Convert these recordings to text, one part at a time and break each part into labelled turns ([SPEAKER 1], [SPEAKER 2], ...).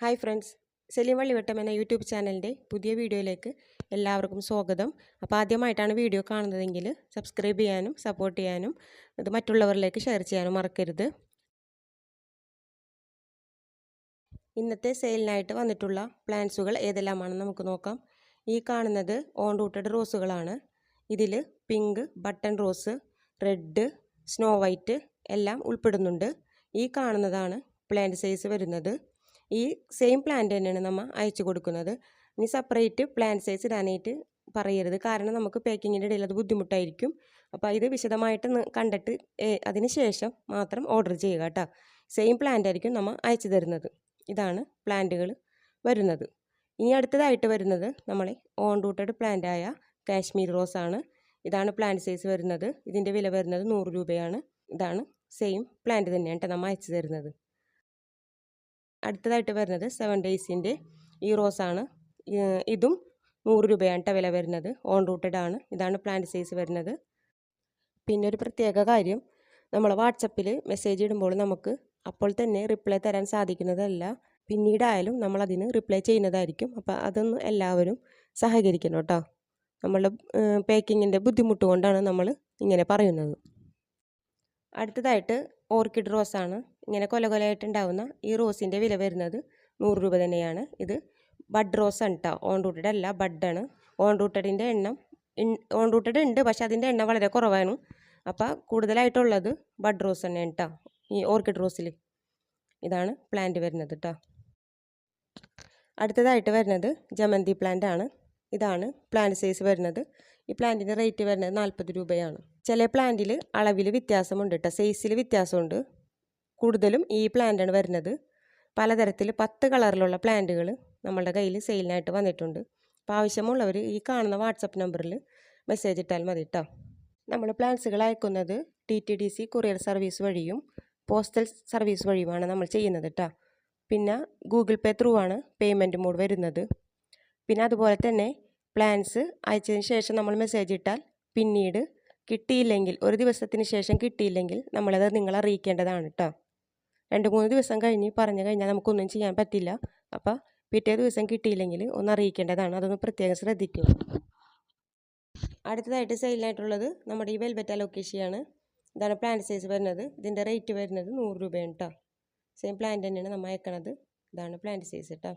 [SPEAKER 1] Hi friends. Selim Vallivattam എന്ന YouTube ചാനലിന്റെ പുതിയ വീഡിയോയിലേക്ക് എല്ലാവർക്കും സ്വാഗതം. അപ്പോൾ ആദ്യമായിട്ടാണ് വീഡിയോ കാണുന്നതെങ്കിൽ സബ്സ്ക്രൈബ് ചെയ്യാനും സപ്പോർട്ട് ചെയ്യാനും ഇത് മറ്റുള്ളവരിലേക്ക് ഷെയർ ചെയ്യാനും മറക്കരുത്. ഇന്നത്തെ സെയിലിനായിട്ട് വന്നിട്ടുള്ള പ്ലാന്റ്സുകൾ ഏതെല്ലാമാണെന്ന് നമുക്ക് നോക്കാം. ഈ കാണുന്നത് ഓൺ റൂട്ടഡ് റോസുകളാണ്. ഇതിൽ pink button rose red snow white എല്ലാം ഉൾപ്പെടുന്നുണ്ട്. ഈ കാണുന്നതാണ് പ്ലാന്റ് സൈസ് വരുന്നത്. ഈ സെയിം പ്ലാന്റ് തന്നെയാണ് നമ്മൾ അയച്ചു കൊടുക്കുന്നത്. ഇനി സെപ്പറേറ്റ് പ്ലാന്റ് സൈസ് ഇടാനായിട്ട് പറയരുത്. കാരണം നമുക്ക് പാക്കിങ്ങിന്റെ ഇടയിൽ അത് ബുദ്ധിമുട്ടായിരിക്കും. അപ്പോൾ ഇത് വിശദമായിട്ട് കണ്ടിട്ട് അതിന് ശേഷം മാത്രം ഓർഡർ ചെയ്യുക കേട്ടോ സെയിം പ്ലാന്റ് ആയിരിക്കും നമ്മൾ അയച്ചു തരുന്നത്. ഇതാണ് പ്ലാന്റുകൾ വരുന്നത്. ഇനി അടുത്തതായിട്ട് വരുന്നത് നമ്മളെ ഓൺ റൂട്ടഡ് പ്ലാന്റായ കാശ്മീർ റോസ് ആണ്. ഇതാണ് പ്ലാന്റ് സൈസ് വരുന്നത്. ഇതിന്റെ വില വരുന്നത് നൂറ് രൂപയാണ്. ഇതാണ് സെയിം പ്ലാന്റ് തന്നെയാണ് കേട്ടോ നമ്മൾ അയച്ചു തരുന്നത്. അടുത്തതായിട്ട് വരുന്നത് സെവൻ ഡേയ്സിന്റെ ഈ റോസ് ആണ്. ഇതും നൂറ് രൂപയാണ് വില വരുന്നത്. ഓൺ റൂട്ടഡ് ആണ്. ഇതാണ് പ്ലാന്റ് സൈസ് വരുന്നത്. പിന്നെ ഒരു പ്രത്യേക കാര്യം നമ്മൾ വാട്സപ്പിൽ മെസ്സേജ് ഇടുമ്പോൾ നമുക്ക് അപ്പോൾ തന്നെ റിപ്ലൈ തരാൻ സാധിക്കുന്നതല്ല. പിന്നീടായാലും നമ്മൾ അതിന് റിപ്ലൈ ചെയ്യുന്നതായിരിക്കും. അപ്പോൾ അതൊന്ന് എല്ലാവരും സഹകരിക്കണം കേട്ടോ നമ്മളുടെ പാക്കിങ്ങിന്റെ ബുദ്ധിമുട്ട് കൊണ്ടാണ് നമ്മൾ ഇങ്ങനെ പറയുന്നത്. അടുത്തതായിട്ട് ഓർക്കിഡ് റോസാണ്. ഇങ്ങനെ കൊല കൊലയായിട്ടുണ്ടാവുന്ന ഈ റോസിന്റെ വില വരുന്നത് നൂറ് രൂപ തന്നെയാണ്. ഇത് ബഡ് റോസ് ആണ് കേട്ടോ ഓൺ റൂട്ടഡ് അല്ല ബഡാണ് ഓൺ റൂട്ടഡിന്റെ എണ്ണം ഓൺ റൂട്ടഡ് ഉണ്ട് പക്ഷേ അതിന്റെ എണ്ണം വളരെ കുറവാണ്. അപ്പോൾ കൂടുതലായിട്ടുള്ളത് ബഡ് റോസ് തന്നെയാണ് കേട്ടോ ഈ ഓർക്കിഡ് റോസിൽ ഇതാണ് പ്ലാന്റ് വരുന്നത് കേട്ടോ അടുത്തതായിട്ട് വരുന്നത് ജമന്തി പ്ലാന്റ് ആണ്. ഇതാണ് പ്ലാന്റ് സൈസ് വരുന്നത്. ഈ പ്ലാന്റിന്റെ റേറ്റ് വരുന്നത് നാൽപ്പത് രൂപയാണ്. ചില പ്ലാന്റിൽ അളവിൽ വ്യത്യാസമുണ്ട് കേട്ടോ സൈസിൽ വ്യത്യാസമുണ്ട്. കൂടുതലും ഈ പ്ലാന്റാണ് വരുന്നത്. പലതരത്തിൽ പത്ത് കളറിലുള്ള പ്ലാന്റുകൾ നമ്മളുടെ കയ്യിൽ സെയിലിനായിട്ട് വന്നിട്ടുണ്ട്. അപ്പോൾ ആവശ്യമുള്ളവർ ഈ കാണുന്ന വാട്സപ്പ് നമ്പറിൽ മെസ്സേജ് ഇട്ടാൽ മതി കേട്ടോ നമ്മൾ പ്ലാന്റ്സുകൾ അയക്കുന്നത് T T D C courier service വഴിയും പോസ്റ്റൽ സർവീസ് വഴിയുമാണ് നമ്മൾ ചെയ്യുന്നത് കേട്ടോ പിന്നെ ഗൂഗിൾ പേ ത്രൂ ആണ് പേയ്മെന്റ് മോഡ് വരുന്നത്. പിന്നെ അതുപോലെ തന്നെ പ്ലാൻസ് അയച്ചതിന് ശേഷം നമ്മൾ മെസ്സേജ് ഇട്ടാൽ പിന്നീട് കിട്ടിയില്ലെങ്കിൽ ഒരു ദിവസത്തിന് ശേഷം കിട്ടിയില്ലെങ്കിൽ നമ്മളത് നിങ്ങളെ അറിയിക്കേണ്ടതാണ് കേട്ടോ രണ്ട് മൂന്ന് ദിവസം കഴിഞ്ഞ് പറഞ്ഞു കഴിഞ്ഞാൽ നമുക്കൊന്നും ചെയ്യാൻ പറ്റില്ല. അപ്പോൾ പിറ്റേ ദിവസം കിട്ടിയില്ലെങ്കിൽ ഒന്ന് അറിയിക്കേണ്ടതാണ്. അതൊന്ന് പ്രത്യേകം ശ്രദ്ധിക്കുക. അടുത്തതായിട്ട് സെയിലായിട്ടുള്ളത് നമ്മുടെ ഈ വെൽവെറ്റ് ലൊക്കേഷിയാണ് ഇതാണ് പ്ലാന്റ് സൈസ് വരുന്നത്. ഇതിന്റെ റേറ്റ് വരുന്നത് നൂറ് രൂപയാണ് കേട്ടോ സെയിം പ്ലാന്റ് തന്നെയാണ് നമ്മൾ അയക്കണത്. ഇതാണ് പ്ലാന്റ് സൈസ് കേട്ടോ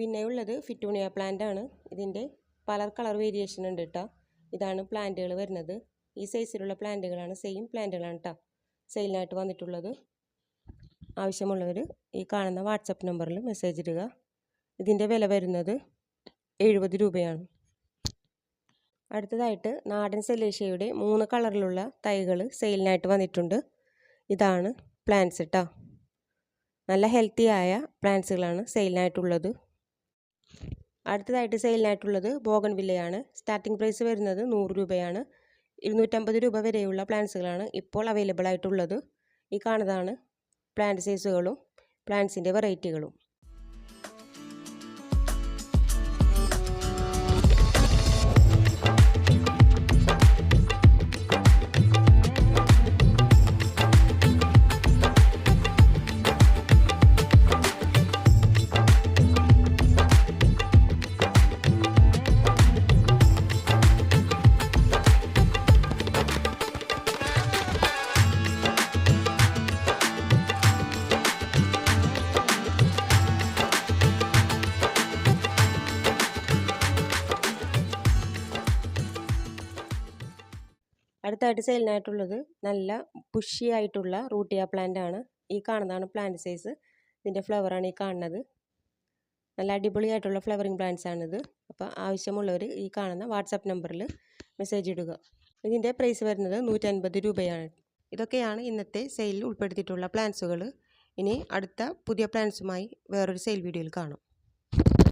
[SPEAKER 1] പിന്നെയുള്ളത് ഫിറ്റൂണിയ പ്ലാന്റ് ആണ്. ഇതിന്റെ പല കളർ വേരിയേഷൻ ഉണ്ട് കേട്ടോ ഇതാണ് പ്ലാന്റുകൾ വരുന്നത്. ഈ സൈസിലുള്ള പ്ലാന്റുകളാണ് സെയിം പ്ലാന്റുകളാണ് കേട്ടോ സെയിലിനായിട്ട് വന്നിട്ടുള്ളത്. ആവശ്യമുള്ളവർ ഈ കാണുന്ന വാട്സപ്പ് നമ്പറിൽ മെസ്സേജ് ഇടുക. ഇതിന്റെ വില വരുന്നത് എഴുപത് രൂപയാണ്. അടുത്തതായിട്ട് നാടൻ സെലേഷ്യയുടെ മൂന്ന് കളറിലുള്ള തൈകൾ സെയിലിനായിട്ട് വന്നിട്ടുണ്ട്. ഇതാണ് പ്ലാന്റ്സ് കേട്ടോ നല്ല ഹെൽത്തി ആയ പ്ലാന്റ്സുകളാണ് സെയിലിനായിട്ടുള്ളത് അടുത്തതായിട്ട് സെയിലിനായിട്ടുള്ളത് ബോഗൻ വില്ലയാണ്. സ്റ്റാർട്ടിംഗ് പ്രൈസ് വരുന്നത് നൂറ് രൂപയാണ്. ഇരുന്നൂറ്റമ്പത് രൂപ വരെയുള്ള പ്ലാന്റ്സുകളാണ് ഇപ്പോൾ അവൈലബിൾ ആയിട്ടുള്ളത്. ഈ കാണുന്നതാണ് പ്ലാന്റ് സൈസുകളും പ്ലാന്റ്സിന്റെ വെറൈറ്റികളും അടുത്തായിട്ട് സെയിലിനായിട്ടുള്ളത് നല്ല പുഷി ആയിട്ടുള്ള റൂട്ടിയ പ്ലാന്റ് ആണ്. ഈ കാണുന്നതാണ് പ്ലാന്റ് സൈസ് ഇതിന്റെ ഫ്ലവറാണ് ഈ കാണുന്നത്. നല്ല അടിപൊളിയായിട്ടുള്ള ഫ്ലവറിങ് പ്ലാന്റ്സ് ആണിത്. അപ്പോൾ ആവശ്യമുള്ളവർ ഈ കാണുന്ന വാട്സാപ്പ് നമ്പറിൽ മെസ്സേജ് ഇടുക. ഇതിന്റെ പ്രൈസ് വരുന്നത് നൂറ്റൻപത് രൂപയാണ്. ഇതൊക്കെയാണ് ഇന്നത്തെ സെയിലിൽ ഉൾപ്പെടുത്തിയിട്ടുള്ള പ്ലാന്റ്സുകൾ ഇനി അടുത്ത പുതിയ പ്ലാന്റ്സുമായി വേറൊരു സെയിൽ വീഡിയോയിൽ കാണാം.